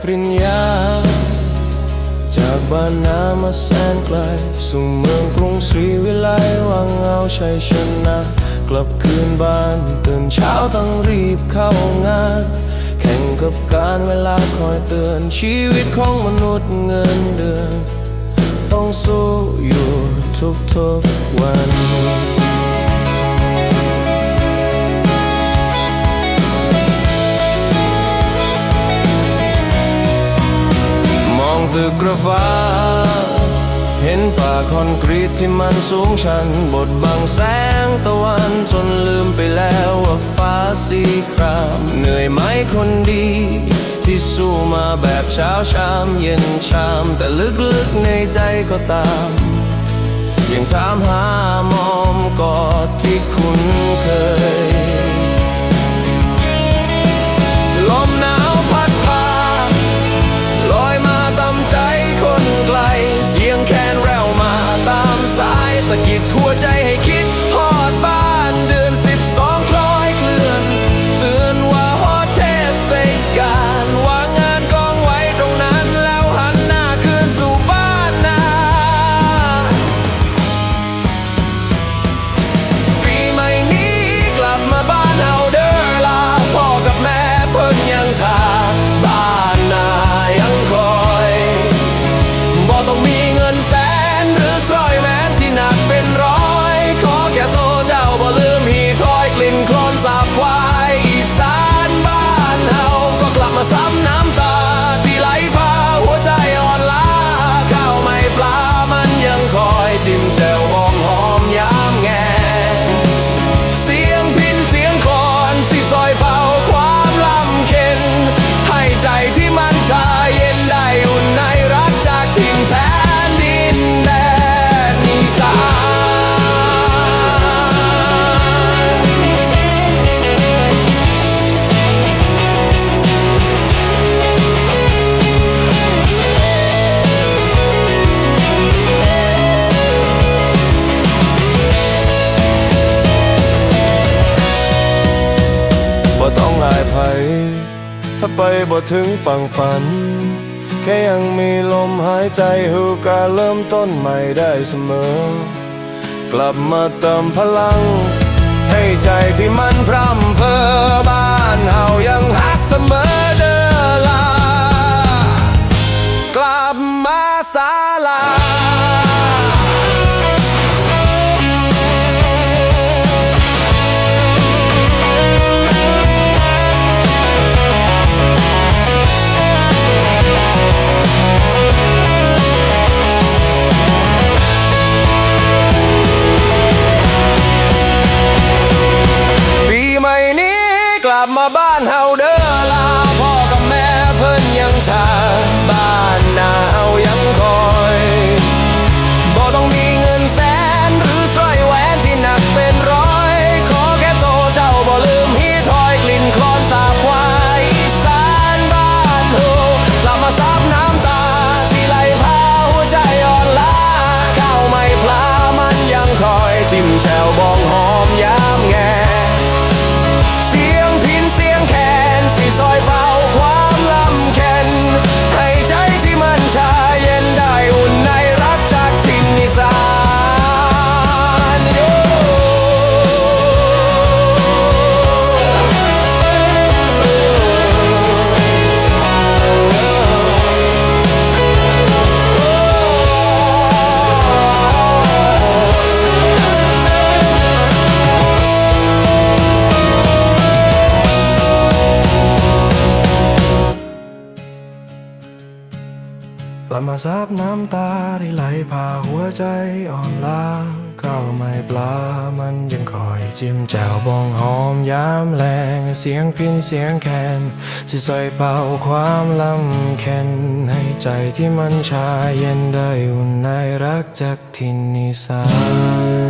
ปริญญา จากบ้านนามาแสนไกล สู่เมืองกรุงศรีวิไลวังเอาชัยชนะ กลับคืนบ้านตื่นเช้าต้องรีบเข้างาน แข่งกับการเวลาคอยเตือนชีวิตของมนุษย์เงินเดือน ต้องสู้อยู่ทุกๆวัน ตึกระฟ้า เห็นป่าคอนกรีตที่มันสูงชัน บดบังแสงตะวันจนลืมไปแล้วว่าฟ้าสีครามเหนื่อยไหมคนดี ที่สู้มาแบบเช้าชามเย็นชาม แต่ลึกๆในใจก็ตามยังถามหามอมกอดที่คุ้นเคย ถ้าไปบ่ถึงฝั่งฝัน แค่ยังมีลมหายใจหูการเริ่มต้นใหม่ได้เสมอ กลับมาเติมพลัง ให้ใจที่มันพร่ำเพอบ้านเฮายังหักเสมอาน กลับมาซับน้ำตาที่ไหลพาหัวใจอ่อนล้าข้าวไม่ปลามันยังคอยจิ้มแจ่วบองหอมยามแรงเสียงพินเสียงแคนจะใส่เป่าความลำเค็นให้ใจที่มันชาเย็นได้อุ่นในรักจากทินนิสาน